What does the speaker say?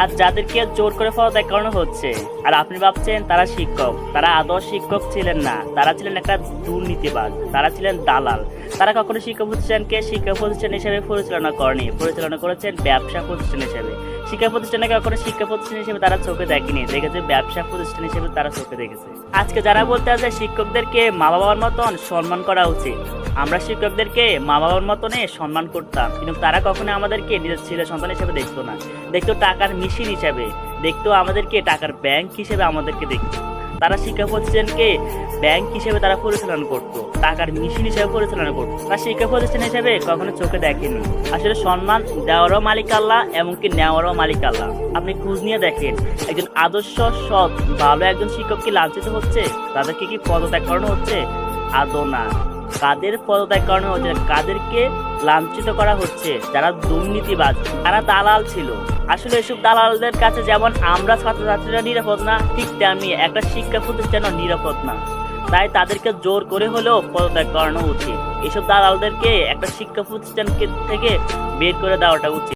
আর যাদেরকে জোর করে পদত্যাগ দেখানো হচ্ছে, আর আপনি ভাবছেন তারা শিক্ষক, তারা আদর্শ শিক্ষক ছিলেন না, তারা ছিলেন একটা দুর্নীতিবাদ তারা ছিলেন দালাল। তারা কখনো শিক্ষা প্রতিষ্ঠানকে শিক্ষা প্রতিষ্ঠান হিসেবে পরিচালনা করেনি। পরিচালনা করেছেন ব্যবসা প্রতিষ্ঠান হিসেবে। শিক্ষা প্রতিষ্ঠানকে কখনো শিক্ষা প্রতিষ্ঠান হিসেবে তারা চোখে দেখেনি। দেখেছে ব্যবসা প্রতিষ্ঠান হিসেবে তারা চোখে দেখেছে। আজকে যারা বলতে আছে শিক্ষকদেরকে মা বাবার মতন সম্মান করা উচিত। আমরা শিক্ষকদেরকে মা বাবার মতনে সম্মান করতাম। কিন্তু তারা কখনো আমাদেরকে নিজের ছেলে সন্তান হিসেবে দেখতো না। দেখতো টাকার মেশিন হিসাবে। দেখতো আমাদেরকে টাকার ব্যাংক হিসেবে আমাদেরকে দেখতো। তারা শিক্ষা প্রতিষ্ঠানকে ব্যাংক হিসেবে তারা পরিচালনা করতো, টাকার মেশিন হিসেবে পরিচালনা করতো। তারা শিক্ষা প্রতিষ্ঠান হিসেবে কখনো চোখে দেখেনি। আসলে সম্মান দেওয়ারও মালিক আল্লাহ, এমনকি নেওয়ারও মালিক আল্লাহ। আপনি খোঁজ নিয়ে দেখেন, একজন আদর্শ, সৎ, ভালো একজন শিক্ষক কি লাঞ্ছিত হচ্ছে? তাদেরকে কি পদত্যাগ করানো হচ্ছে? আদৌ না। কাদের পদত্যাগ করানো হচ্ছে? কাদেরকে লাঞ্ছিত করা হচ্ছে? যারা দুর্নীতিবাজ তারা দালাল ছিল। আসলে এসব দালালদের কাছে যেমন আমরা ছাত্রছাত্রীরা নিরাপদ না, ঠিক তেমনি একটা শিক্ষা প্রতিষ্ঠানও নিরাপদ না। তাই তাদেরকে জোর করে হলেও পদত্যাগ করানো উচিত। এসব দালালদেরকে একটা শিক্ষা প্রতিষ্ঠান থেকে বের করে দেওয়াটা উচিত।